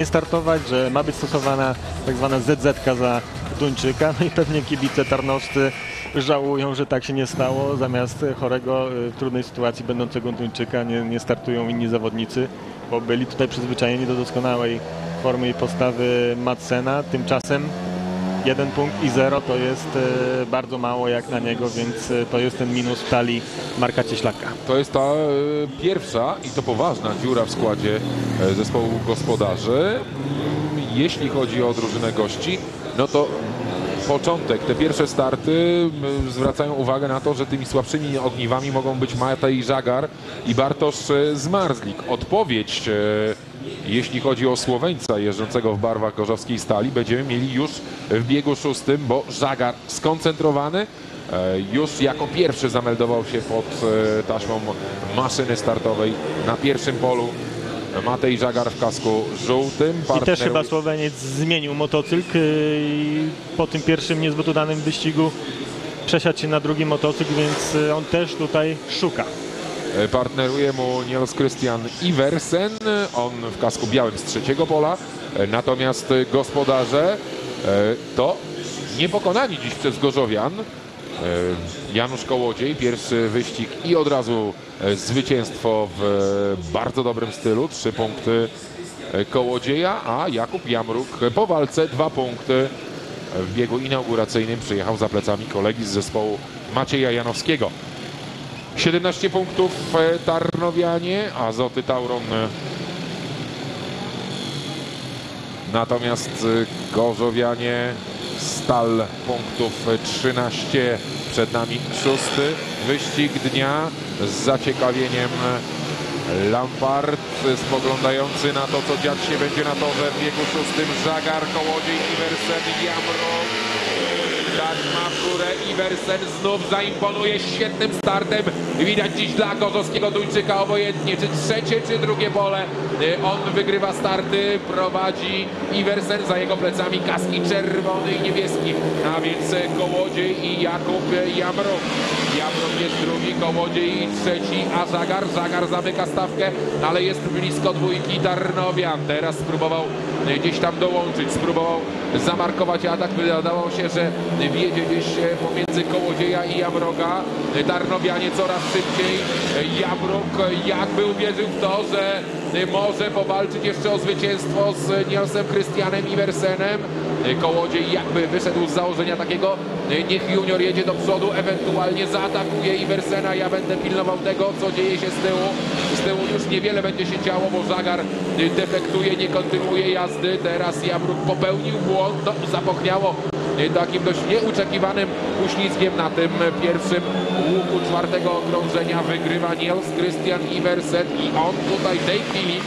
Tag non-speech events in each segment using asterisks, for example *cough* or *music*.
nie startować, że ma być stosowana tak zwana ZZ za Duńczyka, no i pewnie kibice tarnowscy żałują, że tak się nie stało. Zamiast chorego y, w trudnej sytuacji będącego Duńczyka nie, nie startują inni zawodnicy, bo byli tutaj przyzwyczajeni do doskonałej formy i postawy Madsena. Tymczasem jeden punkt i zero to jest y, bardzo mało jak na niego, więc y, to jest ten minus w talii Marka Cieślaka. To jest ta e, pierwsza i to poważna dziura w składzie e, zespołu gospodarzy. Mm, Jeśli chodzi o drużynę gości, no to początek, te pierwsze starty m, zwracają uwagę na to, że tymi słabszymi ogniwami mogą być Matej Żagar i Bartosz e, Zmarzlik. Odpowiedź, e, jeśli chodzi o Słoweńca jeżdżącego w barwach gorzowskiej stali, będziemy mieli już w biegu szóstym, bo Żagar skoncentrowany, E, Już jako pierwszy zameldował się pod e, taśmą maszyny startowej na pierwszym polu. Matej Żagar w kasku żółtym. I też Partner- chyba Słoweniec zmienił motocykl y, i po tym pierwszym niezbyt udanym wyścigu przesiadł się na drugi motocykl, więc on też tutaj szuka. E, Partneruje mu Niels Christian Iversen, on w kasku białym z trzeciego pola. E, Natomiast gospodarze e, to niepokonani dziś przez Gorzowian. Janusz Kołodziej, pierwszy wyścig i od razu zwycięstwo w bardzo dobrym stylu. Trzy punkty Kołodzieja, a Jakub Jamruk po walce dwa punkty w biegu inauguracyjnym przyjechał za plecami kolegi z zespołu Macieja Janowskiego. 17 punktów e, Tarnowianie, Azoty Tauron. e, Natomiast e, Gorzowianie, Stal punktów e, 13. Przed nami szósty wyścig dnia z zaciekawieniem Lampard spoglądający na to, co dziać się będzie na torze w biegu szóstym. Żagar, Kołodziej, Iversen, Jamro. Taśma w górę Iversen znów zaimponuje świetnym startem. Widać dziś dla Gorzowskiego Duńczyka obojętnie, czy trzecie, czy drugie pole. Y, On wygrywa starty, prowadzi Iversen za jego plecami kaski czerwony i niebieski. A więc Kołodziej i Jakub Jamruk. Jamruk jest drugi, Kołodziej trzeci, a Zagar. Zagar zamyka stawkę, ale jest blisko dwójki Tarnowian. Teraz spróbował gdzieś tam dołączyć, spróbował zamarkować atak. Wydawało się, że wiedzie gdzieś e, pomiędzy Kołodzieja i Jamroga. E, Tarnowianie coraz szybciej. Jamrok e, jakby uwierzył w to, że może powalczyć jeszcze o zwycięstwo z Nielsem Krystianem Iversenem. Kołodziej jakby wyszedł z założenia takiego, niech junior jedzie do przodu, ewentualnie zaatakuje Iversena. Ja będę pilnował tego, co dzieje się z tyłu. Z tyłu już niewiele będzie się działo, bo Żagar defektuje, nie kontynuuje jazdy. Teraz Jamruk popełnił błąd, no, zapachniało e, takim dość nieoczekiwanym uślizgiem na tym pierwszym łuku czwartego okrążenia. Wygrywa Niels Christian Iversen i on tutaj tej chwili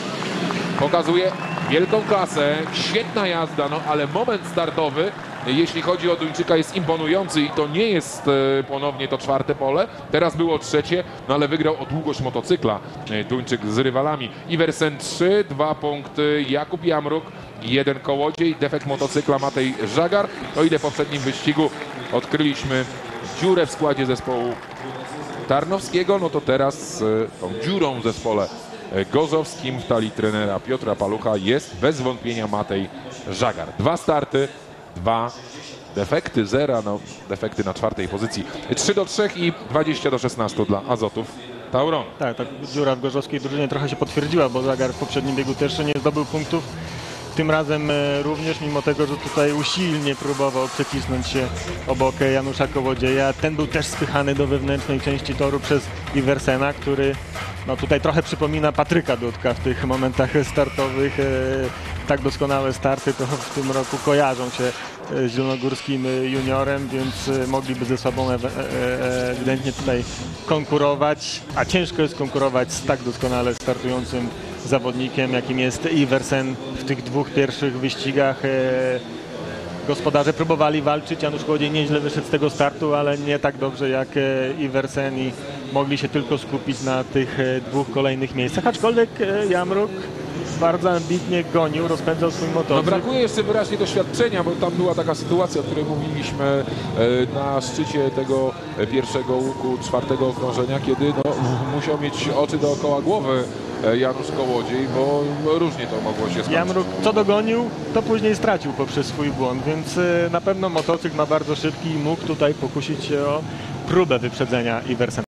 pokazuje wielką klasę, świetna jazda, no ale moment startowy, jeśli chodzi o Duńczyka jest imponujący i to nie jest e, ponownie to czwarte pole, teraz było trzecie, no ale wygrał o długość motocykla e, Duńczyk z rywalami. Iversen 3, 2 punkty, Jakub Jamruk, jeden kołodziej, defekt motocykla Matej Żagar, o ile w poprzednim wyścigu odkryliśmy dziurę w składzie zespołu Tarnowskiego, no to teraz e, tą dziurą w zespole gorzowskim w talii trenera Piotra Palucha jest bez wątpienia Matej Żagar. Dwa starty, dwa defekty, zera, no defekty na czwartej pozycji. 3 do 3 i 20 do 16 dla Azotów Tauron. Tak, tak, dziura w gorzowskiej drużynie trochę się potwierdziła, bo Zagar w poprzednim biegu też nie zdobył punktów. Tym razem e, również, mimo tego, że tutaj usilnie próbował przecisnąć się obok Janusza Kołodzieja. Ten był też spychany do wewnętrznej części toru przez Iversena, który no, tutaj trochę przypomina Patryka Dudka w tych momentach startowych. E, Tak doskonałe starty to w tym roku kojarzą się e, z zielonogórskim juniorem, więc e, mogliby ze sobą ewidentnie tutaj konkurować, a ciężko jest konkurować z tak doskonale startującym zawodnikiem, jakim jest Iversen w tych dwóch pierwszych wyścigach. Gospodarze próbowali walczyć, Janusz Chłodziej nieźle wyszedł z tego startu, ale nie tak dobrze jak Iversen i mogli się tylko skupić na tych e, dwóch kolejnych miejscach, aczkolwiek e, Jamruk bardzo ambitnie gonił, rozpędzał swój No motocykl. brakuje jeszcze wyraźnie doświadczenia, bo tam była taka sytuacja, o której mówiliśmy e, na szczycie tego pierwszego łuku czwartego okrążenia, kiedy no, *laughs* musiał mieć oczy dookoła głowy Janusz Kołodziej, bo różnie to mogło się skończyć. Jamruk co dogonił, to później stracił poprzez swój błąd, więc na pewno motocykl ma bardzo szybki i mógł tutaj pokusić się o próbę wyprzedzenia Iversena.